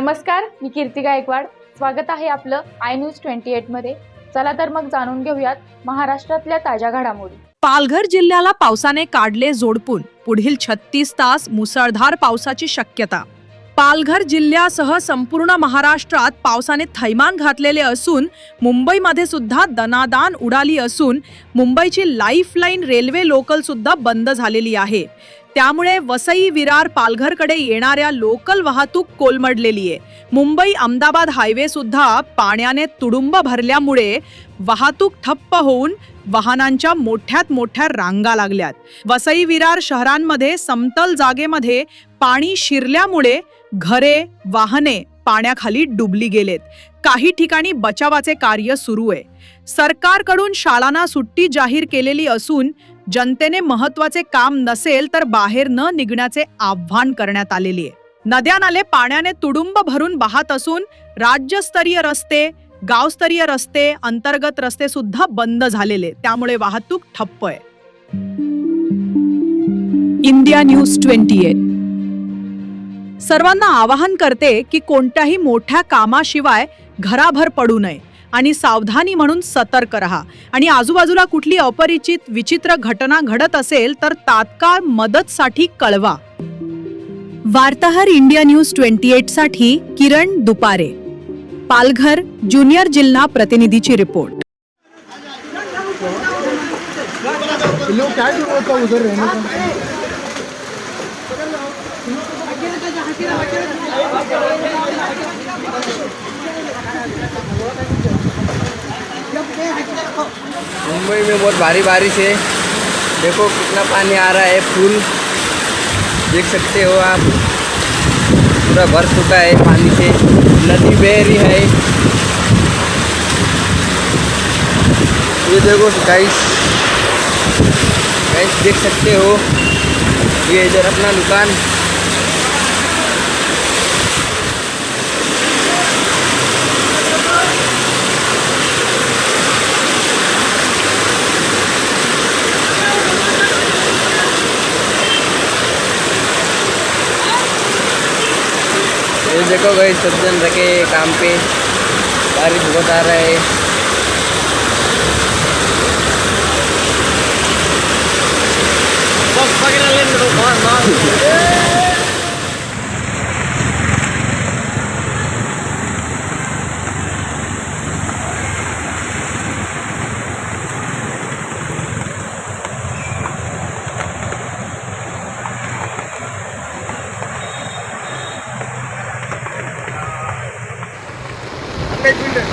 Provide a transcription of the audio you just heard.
नमस्कार मी कीर्ती गायकवाड. स्वागत आहे आपलं आय न्यूज ट्वेंटी मध्ये. चला तर मग जाणून घेऊयात महाराष्ट्रातल्या ताज्या घडामोडी. पालघर जिल्ह्याला पावसाने काढले जोडपून. पुढील छत्तीस तास मुसळधार पावसाची शक्यता. पालघर जिल्ह्यासह संपूर्ण महाराष्ट्रात पावसाने थैमान घातलेले असून मुंबईमध्ये सुद्धा दनादान उडाली असून मुंबईची लाईफलाईन रेल्वे लोकल सुद्धा बंद झालेली आहे. त्यामुळे वसई विरार पालघरकडे येणाऱ्या लोकल वाहतूक कोलमडलेली आहे. मुंबई अहमदाबाद हायवे सुद्धा पाण्याने तुडुंब भरल्यामुळे वाहतूक ठप्प होऊन वाहनांच्या मोठ्यात मोठ्या रांगा लागल्यात. वसई विरार शहरांमध्ये समतल जागेमध्ये पाणी शिरल्यामुळे घरे वाहने पाण्याखाली डुबली गेलेत. काही ठिकाणी बचावाचे कार्य सुरू आहे. सरकारकडून शाळांना सुट्टी जाहीर केलेली असून जनतेने महत्त्वाचे काम नसेल तर बाहेर न निघण्याचे आव्हान करण्यात आलेले आहे. नद्या नाले पाण्याने तुडुंब भरून वाहत असून राज्यस्तरीय रस्ते गावस्तरीय रस्ते अंतर्गत रस्ते सुद्धा बंद झालेले त्यामुळे वाहतूक ठप्प आहे. India news twenty eight. सर्वांना आवाहन करते की कोणत्याही मोठ्या कामाशिवाय घराभर पडू नये. आणि सावधानी म्हणून सतर्क रहा. आणि आजूबाजूला कुठली अपरिचित विचित्र घटना घडत असेल तर तात्काळ मदतसाठी कळवा. वार्ताहर इंडिया न्यूज ट्वेंटी एटसाठी किरण दुपारे. पालघर ज्युनियर जिल्हा प्रतिनिधीची रिपोर्ट. लोग उधर मुंबई में बहुत भारी बारिश है। देखो कितना पानी आ रहा है, फूल। देख सकते हो आप। पूरा भर चुका है पानी से। नदी बह रही है। ये देखो गाइस गाइस देख सकते हो। ये इधर अपना दुकान। देखो गई सब जन रखे काम पे। बारिश बहुत आ रहा है। एक పెట్టిండే